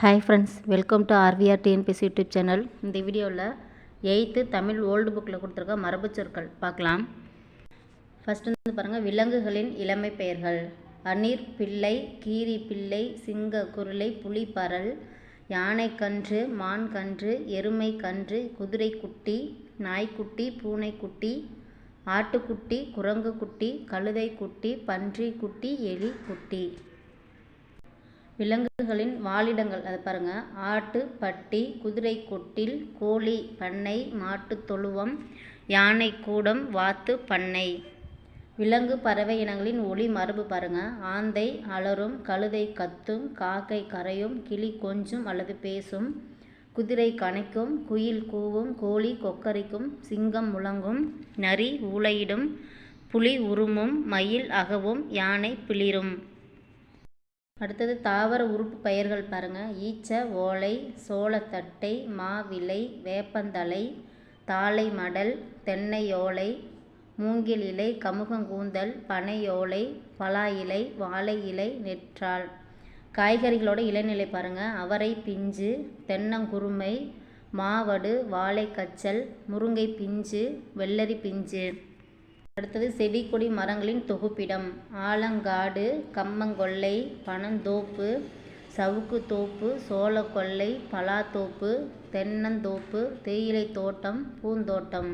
Hi friends welcome to RVR TNPSC YouTube channel இந்த வீடியோவில் eighth Tamil old புக்கில் கொடுத்துருக்க மரபு சொற்கள் பார்க்கலாம். ஃபர்ஸ்ட் வந்து பாருங்கள் விலங்குகளின் இளமை பெயர்கள். அநீர் பிள்ளை கீரி பிள்ளை சிங்க குருளை புலி பரல் யானை கன்று மான் கன்று எருமை கன்று குதிரை குட்டி நாய்க்குட்டி பூனைக்குட்டி ஆட்டுக்குட்டி குரங்கு குட்டி கழுதை குட்டி பன்றி குட்டி எலி குட்டி விலங்குகளின் வாழிடங்கள் அதை பாருங்கள் ஆட்டு பட்டி குதிரை கொட்டில் கோழி பண்ணை மாட்டு தொழுவம் யானை கூடம் வாத்து பண்ணை. விலங்கு பறவை இனங்களின் ஒளி மரபு பாருங்கள் ஆந்தை அலறும் கழுதை கத்தும் காக்கை கரையும் கிளி கொஞ்சும் அல்லது பேசும் குதிரை கனைக்கும் குயில் கூவும் கோழி கொக்கரிக்கும் சிங்கம் முழங்கும் நரி ஊளையிடும் புலி உருமும் மயில் அகவும் யானை பிளிரும். அடுத்தது தாவர உறுப்பு பெயர்கள் பாருங்கள் ஈச்ச ஓலை சோளத்தட்டை மாவிலை வேப்பந்தலை தாழை மடல் தென்னையோலை மூங்கில் இலை கமுகங்கூந்தல் பனையோலை பலா இலை வாழை இலை நெற்றாள் காய்கறிகளோட இளநிலை பாருங்கள் அவரை பிஞ்சு தென்னங்குருமை மாவடு வாழைக்கச்சல் முருங்கை பிஞ்சு வெள்ளரி பிஞ்சு. அடுத்தது செடி கொடி மரங்களின் தொகுப்பிடம். ஆலங்காடு கம்மங்கொல்லை பனந்தோப்பு சவுக்கு தோப்பு சோளக்கொல்லை பலாத்தோப்பு தென்னந்தோப்பு தேயிலை தோட்டம் பூந்தோட்டம்.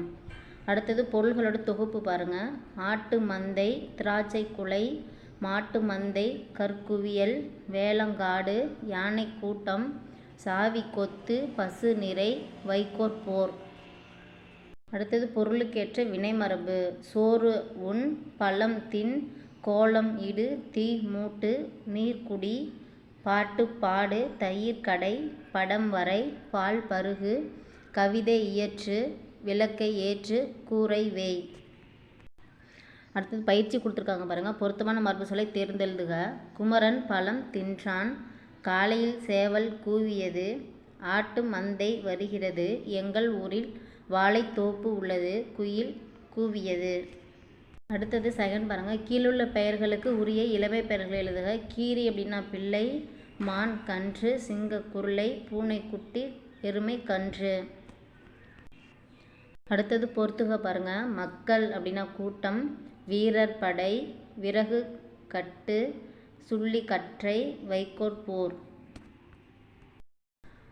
அடுத்தது பொருள்களோட தொகுப்பு பாருங்கள் ஆட்டு மந்தை திராட்சை குலை மாட்டு மந்தை கற்குவியல் வேலங்காடு யானை கூட்டம் சாவி கொத்து பசு நிறை வைக்கோற் போர் அடுத்தது பொருளுக்கேற்ற வினைமரபு. சோறு உண் பழம் தின் கோலம் இடு தீ மூட்டு நீர்க்குடி பாட்டு பாடு தயிர் கடை படம் வரை பால் பருகு கவிதை இயற்று விளக்கை ஏற்று கூரை வேய். அடுத்தது பயிற்சி கொடுத்துருக்காங்க பாருங்கள் பொருத்தமான மரபு சொல்லை தேர்ந்தெழுதுக. குமரன் பழம் தின்றான். காலையில் சேவல் கூவியது. ஆட்டு மந்தை வருகிறது. எங்கள் ஊரில் வாழைத்தோப்பு உள்ளது குயில் கூவியது. அடுத்தது செகண்ட் பாருங்கள் கீழுள்ள பெயர்களுக்கு உரிய இளமை பெயர்கள் எழுதுக. கீரி அப்படின்னா பிள்ளை மான் கன்று சிங்க குருளை பூனைக்குட்டி எருமை கன்று. அடுத்தது பொறுத்துக பாருங்க. மக்கள் அப்படின்னா கூட்டம் வீரர் படை விறகு கட்டு சுள்ளி கற்றை வைக்கோற் போர்.